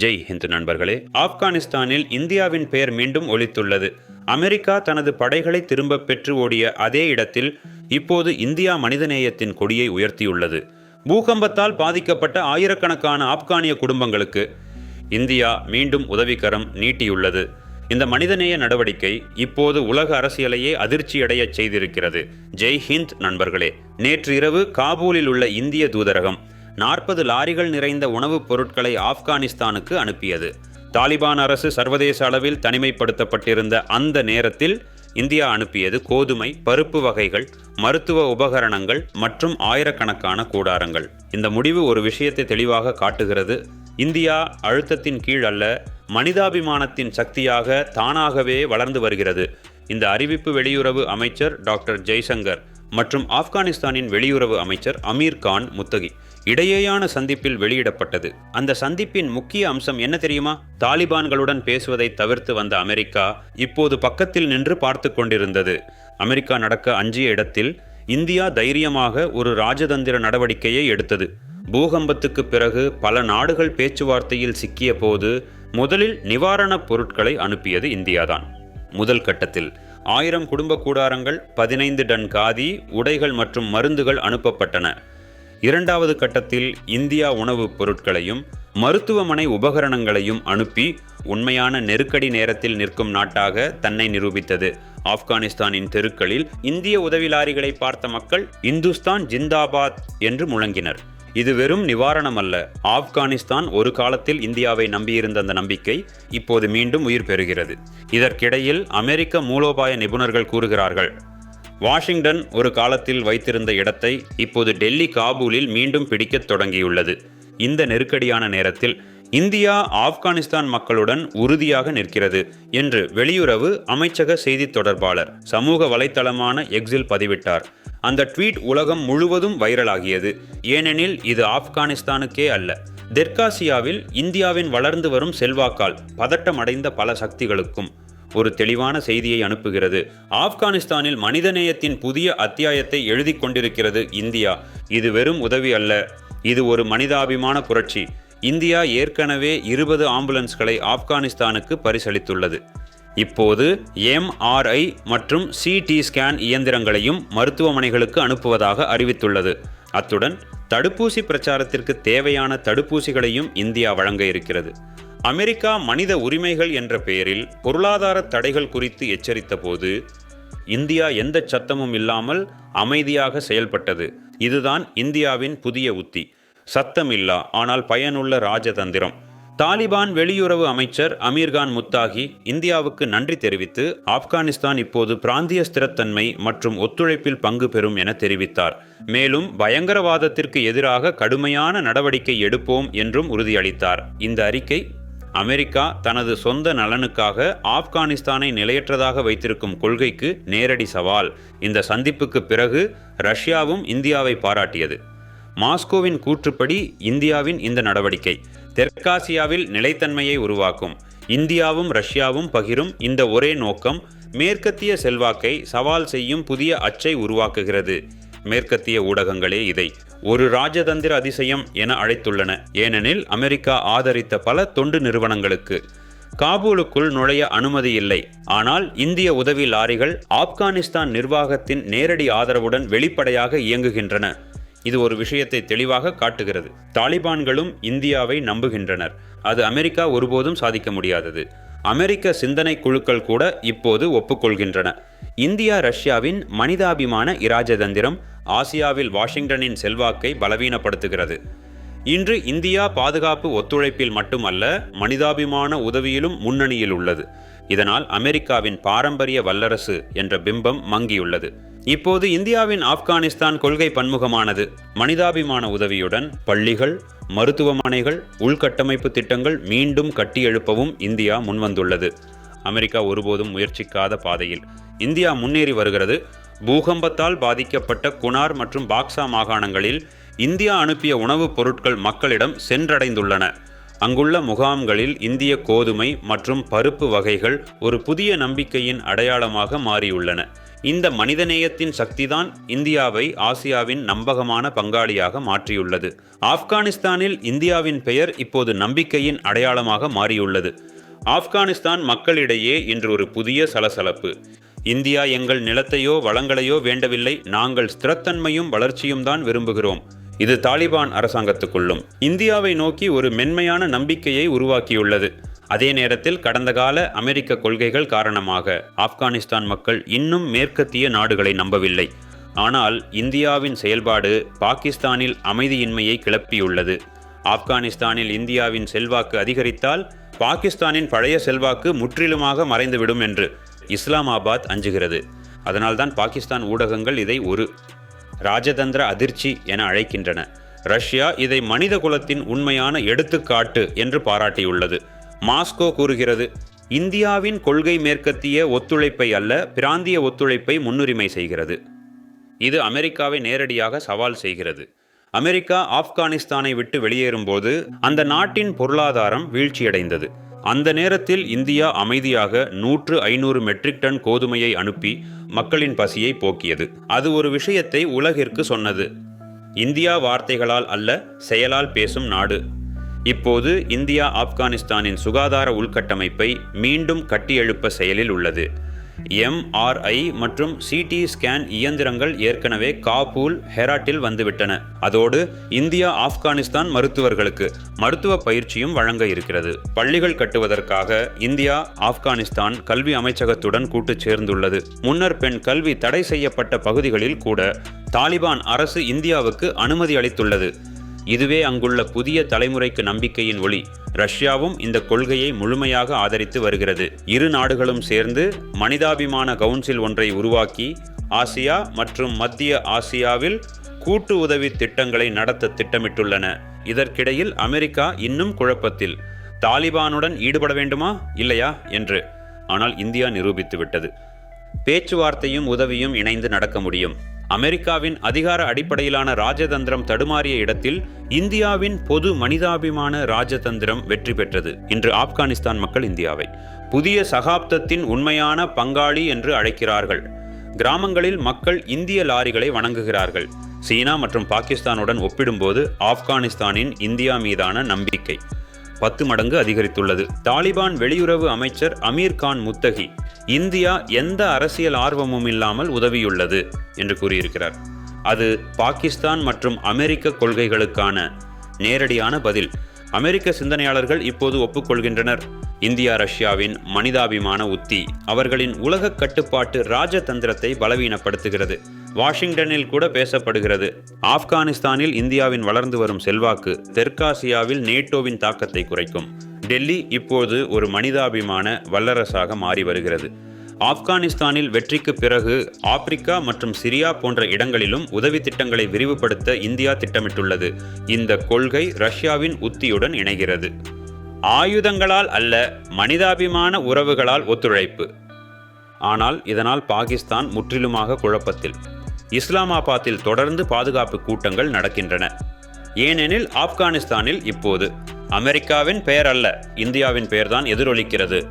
ஜெய் ஹிந்த் நண்பர்களே ஆப்கானிஸ்தானில் இந்தியாவின் பெயர் மீண்டும் ஒலித்துள்ளது. அமெரிக்கா தனது படைகளை திரும்ப பெற்று ஓடிய அதே இடத்தில் இப்போது இந்தியா மனிதநேயத்தின் கொடியை உயர்த்தியுள்ளது. பூகம்பத்தால் பாதிக்கப்பட்ட ஆயிரக்கணக்கான ஆப்கானிய குடும்பங்களுக்கு இந்தியா மீண்டும் உதவிக்கரம் நீட்டியுள்ளது. இந்த மனிதநேய நடவடிக்கை இப்போது உலக அரசியலையே அதிர்ச்சியடையச் செய்திருக்கிறது. ஜெய் ஹிந்த் நண்பர்களே நேற்று இரவு காபூலில் உள்ள இந்திய தூதரகம் நாற்பது லாரிகள் நிறைந்த உணவுப் பொருட்களை ஆப்கானிஸ்தானுக்கு அனுப்பியது. தாலிபான் அரசு சர்வதேச அளவில் தனிமைப்படுத்தப்பட்டிருந்த அந்த நேரத்தில் இந்தியா அனுப்பியது கோதுமை பருப்பு வகைகள் மருத்துவ உபகரணங்கள் மற்றும் ஆயிரக்கணக்கான கூடாரங்கள். இந்த முடிவு ஒரு விஷயத்தை தெளிவாக காட்டுகிறது. இந்தியா அழுத்தத்தின் கீழ் அல்ல மனிதாபிமானத்தின் சக்தியாக தானாகவே வளர்ந்து வருகிறது. இந்த அறிவிப்பு வெளியுறவு அமைச்சர் டாக்டர் ஜெய்சங்கர் மற்றும் ஆப்கானிஸ்தானின் வெளியுறவு அமைச்சர் அமீர் கான் முத்தகி. இடையேயான சந்திப்பில் வெளியிடப்பட்டது. அந்த சந்திப்பின் முக்கிய அம்சம் என்ன தெரியுமா? தாலிபான்களுடன் பேசுவதை தவிர்த்து வந்த அமெரிக்கா இப்போது பக்கத்தில் நின்று பார்த்து கொண்டிருந்தது. அமெரிக்கா நடக்க அஞ்சிய இடத்தில் இந்தியா தைரியமாக ஒரு ராஜதந்திர நடவடிக்கையை எடுத்தது. பூகம்பத்துக்கு பிறகு பல நாடுகள் பேச்சுவார்த்தையில் சிக்கிய போது முதலில் நிவாரணப் பொருட்களை அனுப்பியது இந்தியாதான். முதல் கட்டத்தில் ஆயிரம் குடும்ப கூடாரங்கள் பதினைந்து டன் காதி உடைகள் மற்றும் மருந்துகள் அனுப்பப்பட்டன. இரண்டாவது கட்டத்தில் இந்தியா உணவுப் பொருட்களையும் மருத்துவமனை உபகரணங்களையும் அனுப்பி உண்மையான நெருக்கடி நேரத்தில் நிற்கும் நாட்டாக தன்னை நிரூபித்தது. ஆப்கானிஸ்தானின் தெருக்களில் இந்திய உதவி லாரிகளை பார்த்த மக்கள் இந்துஸ்தான் ஜிந்தாபாத் என்று முழங்கினர். இது வெறும் நிவாரணம் அல்ல ஆப்கானிஸ்தான் ஒரு காலத்தில் இந்தியாவை நம்பியிருந்த அந்த நம்பிக்கை இப்போது மீண்டும் உயிர் பெறுகிறது. இதற்கிடையில் அமெரிக்க மூலோபாய நிபுணர்கள் கூறுகிறார்கள் வாஷிங்டன் ஒரு காலத்தில் வைத்திருந்த இடத்தை இப்போது டெல்லி காபூலில் மீண்டும் பிடிக்கத் தொடங்கியுள்ளது. இந்த நெருக்கடியான நேரத்தில் இந்தியா ஆப்கானிஸ்தான் மக்களுடன் உறுதியாக நிற்கிறது என்று வெளியுறவு அமைச்சக செய்தித் தொடர்பாளர் சமூக வலைத்தளமான எக்ஸில் பதிவிட்டார். அந்த ட்வீட் உலகம் முழுவதும் வைரலாகியது. ஏனெனில் இது ஆப்கானிஸ்தானுக்கே அல்ல. தெற்காசியாவில் இந்தியாவின் வளர்ந்து வரும் செல்வாக்கால் பதட்டமடைந்த பல சக்திகளுக்கும் ஒரு தெளிவான செய்தியை அனுப்புகிறது. ஆப்கானிஸ்தானில் மனிதநேயத்தின் புதிய அத்தியாயத்தை எழுதி கொண்டிருக்கிறது இந்தியா. இது வெறும் உதவி அல்ல. இது ஒரு மனிதாபிமான புரட்சி. இந்தியா ஏற்கனவே இருபது ஆம்புலன்ஸ்களை ஆப்கானிஸ்தானுக்கு பரிசளித்துள்ளது. இப்போது எம்ஆர்ஐ மற்றும் சிடி ஸ்கேன் இயந்திரங்களையும் மருத்துவமனைகளுக்கு அனுப்புவதாக அறிவித்துள்ளது. அத்துடன் தடுப்பூசி பிரச்சாரத்திற்கு தேவையான தடுப்பூசிகளையும் இந்தியா வழங்க இருக்கிறது. அமெரிக்கா மனித உரிமைகள் என்ற பெயரில் பொருளாதார தடைகள் குறித்து எச்சரித்த போது இந்தியா எந்த சத்தமும் இல்லாமல் அமைதியாக செயல்பட்டது. இதுதான் இந்தியாவின் புதிய உத்தி. சத்தமில்லா ஆனால் பயனுள்ள ராஜதந்திரம். தாலிபான் வெளியுறவு அமைச்சர் அமீர்கான் முத்தாகி இந்தியாவுக்கு நன்றி தெரிவித்து ஆப்கானிஸ்தான் இப்போது பிராந்திய ஸ்திரத்தன்மை மற்றும் ஒத்துழைப்பில் பங்கு பெறும் என தெரிவித்தார். மேலும் பயங்கரவாதத்திற்கு எதிராக கடுமையான நடவடிக்கை எடுப்போம் என்றும் உறுதியளித்தார். இந்த அறிக்கை அமெரிக்கா தனது சொந்த நலனுக்காக ஆப்கானிஸ்தானை நிலையற்றதாக வைத்திருக்கும் கொள்கைக்கு நேரடி சவால். இந்த சந்திப்புக்கு பிறகு ரஷ்யாவும் இந்தியாவை பாராட்டியது. மாஸ்கோவின் கூற்றுப்படி இந்தியாவின் இந்த நடவடிக்கை தெற்காசியாவில் நிலைத்தன்மையை உருவாக்கும். இந்தியாவும் ரஷ்யாவும் பகிரும் இந்த ஒரே நோக்கம் மேற்கத்திய செல்வாக்கை சவால் செய்யும் புதிய அச்சை உருவாக்குகிறது. மேற்கத்திய ஊடகங்களே இதை ஒரு ராஜதந்திர அதிசயம் என அழைத்துள்ளன. ஏனெனில் அமெரிக்கா ஆதரித்த பல தொண்டு நிறுவனங்களுக்கு காபூலுக்குள் நுழைய அனுமதி இல்லை. ஆனால் இந்திய உதவி லாரிகள் ஆப்கானிஸ்தான் நிர்வாகத்தின் நேரடி ஆதரவுடன் வெளிப்படையாக இயங்குகின்றன. இது ஒரு விஷயத்தை தெளிவாக காட்டுகிறது. தாலிபான்களும் இந்தியாவை நம்புகின்றனர். அது அமெரிக்கா ஒருபோதும் சாதிக்க முடியாதது. அமெரிக்க சிந்தனை குழுக்கள் கூட இப்போது ஒப்புக்கொள்கின்றன. இந்தியா ரஷ்யாவின் மனிதாபிமான இராஜதந்திரம் ஆசியாவில் வாஷிங்டனின் செல்வாக்கை பலவீனப்படுத்துகிறது. இன்று இந்தியா பாதுகாப்பு ஒத்துழைப்பில் மட்டுமல்ல மனிதாபிமான உதவியிலும் முன்னணியில் உள்ளது. இதனால் அமெரிக்காவின் பாரம்பரிய வல்லரசு என்ற பிம்பம் மங்கியுள்ளது. இப்போது இந்தியாவின் ஆப்கானிஸ்தான் கொள்கை பன்முகமானது. மனிதாபிமான உதவியுடன் பள்ளிகள் மருத்துவமனைகள் உள்கட்டமைப்பு திட்டங்கள் மீண்டும் கட்டியெழுப்பவும் இந்தியா முன்வந்துள்ளது. அமெரிக்கா ஒருபோதும் முயற்சிக்காத பாதையில். இந்தியா முன்னேறி வருகிறது. பூகம்பத்தால் பாதிக்கப்பட்ட குனார் மற்றும் பாக்சா மாகாணங்களில் இந்தியா அனுப்பிய உணவுப் பொருட்கள் மக்களிடம் சென்றடைந்துள்ளன. அங்குள்ள முகாம்களில் இந்திய கோதுமை மற்றும் பருப்பு வகைகள் ஒரு புதிய நம்பிக்கையின் அடையாளமாக மாறியுள்ளன. இந்த மனிதநேயத்தின் சக்திதான் இந்தியாவை ஆசியாவின் நம்பகமான பங்காளியாக மாற்றியுள்ளது. ஆப்கானிஸ்தானில் இந்தியாவின் பெயர் இப்போது நம்பிக்கையின் அடையாளமாக மாறியுள்ளது. ஆப்கானிஸ்தான் மக்களிடையே இன்று ஒரு புதிய சலசலப்பு. இந்தியா எங்கள் நிலத்தையோ வளங்களையோ வேண்டவில்லை. நாங்கள் ஸ்திரத்தன்மையும் வளர்ச்சியும் தான் விரும்புகிறோம். இது தாலிபான் அரசாங்கத்துக்குள்ளும். இந்தியாவை நோக்கி ஒரு மென்மையான நம்பிக்கையை உருவாக்கியுள்ளது. அதே நேரத்தில் கடந்த கால அமெரிக்க கொள்கைகள் காரணமாக ஆப்கானிஸ்தான் மக்கள் இன்னும் மேற்கத்திய நாடுகளை நம்பவில்லை. ஆனால் இந்தியாவின் செயல்பாடு பாகிஸ்தானில் அமைதியின்மையை கிளப்பியுள்ளது. ஆப்கானிஸ்தானில் இந்தியாவின் செல்வாக்கு அதிகரித்தால் பாகிஸ்தானின் பழைய செல்வாக்கு முற்றிலுமாக மறைந்துவிடும் என்று இஸ்லாமாபாத் அஞ்சுகிறது. அதனால்தான் பாகிஸ்தான் ஊடகங்கள் இதை ஒரு ராஜதந்திர அதிர்ச்சி என அழைக்கின்றன. ரஷ்யா இதை மனித குலத்தின் உண்மையான எடுத்துக்காட்டு என்று பாராட்டியுள்ளது. மாஸ்கோ கூறுகிறது இந்தியாவின் கொள்கை மேற்கத்திய ஒத்துழைப்பை அல்ல பிராந்திய ஒத்துழைப்பை முன்னுரிமை செய்கிறது. இது அமெரிக்காவை நேரடியாக சவால் செய்கிறது. அமெரிக்கா ஆப்கானிஸ்தானை விட்டு வெளியேறும்போது அந்த நாட்டின் பொருளாதாரம் வீழ்ச்சியடைந்தது. அந்த நேரத்தில் இந்தியா அமைதியாக நூற்று ஐநூறு மெட்ரிக் டன் கோதுமையை அனுப்பி மக்களின் பசியை போக்கியது. அது ஒரு விஷயத்தை உலகிற்கு சொன்னது. இந்தியா வார்த்தைகளால் அல்ல செயலால் பேசும் நாடு. இப்போது இந்தியா ஆப்கானிஸ்தானின் சுகாதார உள்கட்டமைப்பை மீண்டும் கட்டியெழுப்ப செயலில் உள்ளது. எம்ஆர்ஐ மற்றும் சிடி ஸ்கேன் இயந்திரங்கள் ஏற்கனவே காபூல் ஹெராட்டில் வந்துவிட்டன. அதோடு இந்தியா ஆப்கானிஸ்தான் மருத்துவர்களுக்கு மருத்துவ பயிற்சியும் வழங்க இருக்கிறது. பள்ளிகள் கட்டுவதற்காக இந்தியா ஆப்கானிஸ்தான் கல்வி அமைச்சகத்துடன் கூட்டு சேர்ந்துள்ளது. முன்னர் பெண் கல்வி தடை செய்யப்பட்ட பகுதிகளில் கூட தாலிபான் அரசு இந்தியாவுக்கு அனுமதி அளித்துள்ளது. இதுவே அங்குள்ள புதிய தலைமுறைக்கு நம்பிக்கையின் ஒளி. ரஷ்யாவும் இந்த கொள்கையை முழுமையாக ஆதரித்து வருகிறது. இரு நாடுகளும் சேர்ந்து மனிதாபிமான கவுன்சில் ஒன்றை உருவாக்கி ஆசியா மற்றும் மத்திய ஆசியாவில் கூட்டு உதவி திட்டங்களை நடத்த திட்டமிட்டுள்ளன. இதற்கிடையில் அமெரிக்கா இன்னும் குழப்பத்தில். தாலிபானுடன் ஈடுபட வேண்டுமா? இல்லையா? என்று. ஆனால் இந்தியா நிரூபித்து விட்டது பேச்சுவார்த்தையும் உதவியும் இணைந்து நடக்க முடியும். அமெரிக்காவின் அதிகார அடிப்படையிலான ராஜதந்திரம் தடுமாறிய இடத்தில் இந்தியாவின் பொது மனிதாபிமான ராஜதந்திரம் வெற்றி பெற்றது. இன்று ஆப்கானிஸ்தான் மக்கள் இந்தியாவை புதிய சகாப்தத்தின் உண்மையான பங்காளி என்று அழைக்கிறார்கள். கிராமங்களில் மக்கள் இந்திய லாரிகளை வணங்குகிறார்கள். சீனா மற்றும் பாகிஸ்தானுடன் ஒப்பிடும்போது ஆப்கானிஸ்தானின் இந்தியா மீதான நம்பிக்கை. பத்து மடங்கு அதிகரித்துள்ளது. தாலிபான் வெளியுறவு அமைச்சர் அமீர் கான் முத்தகி இந்தியா எந்த அரசியல் ஆர்வமும் இல்லாமல் உதவியுள்ளது என்று கூறியிருக்கிறார். அது பாகிஸ்தான் மற்றும் அமெரிக்க கொள்கைகளுக்கான நேரடியான பதில். அமெரிக்க சிந்தனையாளர்கள் இப்போது ஒப்புக்கொள்கின்றனர். இந்தியா ரஷ்யாவின் மனிதாபிமான உத்தி அவர்களின் உலக கட்டுப்பாட்டு ராஜதந்திரத்தை பலவீனப்படுத்துகிறது. வாஷிங்டனில் கூட பேசப்படுகிறது. ஆப்கானிஸ்தானில் இந்தியாவின் வளர்ந்து வரும் செல்வாக்கு தெற்காசியாவில் நேட்டோவின் தாக்கத்தை குறைக்கும். டெல்லி இப்போது ஒரு மனிதாபிமான வல்லரசாக மாறி வருகிறது. ஆப்கானிஸ்தானில் வெற்றிக்கு பிறகு ஆப்பிரிக்கா மற்றும் சிரியா போன்ற இடங்களிலும் உதவி திட்டங்களை விரிவுபடுத்த இந்தியா திட்டமிட்டுள்ளது. இந்த கொள்கை ரஷ்யாவின் உத்தியுடன் இணைகிறது. ஆயுதங்களால் அல்ல மனிதாபிமான உறவுகளால் ஒத்துழைப்பு. ஆனால் இதனால் பாகிஸ்தான் முற்றிலுமாக குழப்பத்தில். இஸ்லாமாபாத்தில் தொடர்ந்து பாதுகாப்பு கூட்டங்கள் நடக்கின்றன. ஏனெனில் ஆப்கானிஸ்தானில் இப்போது அமெரிக்காவின் பெயர் அல்ல இந்தியாவின் பெயர்தான் எதிரொலிக்கிறது.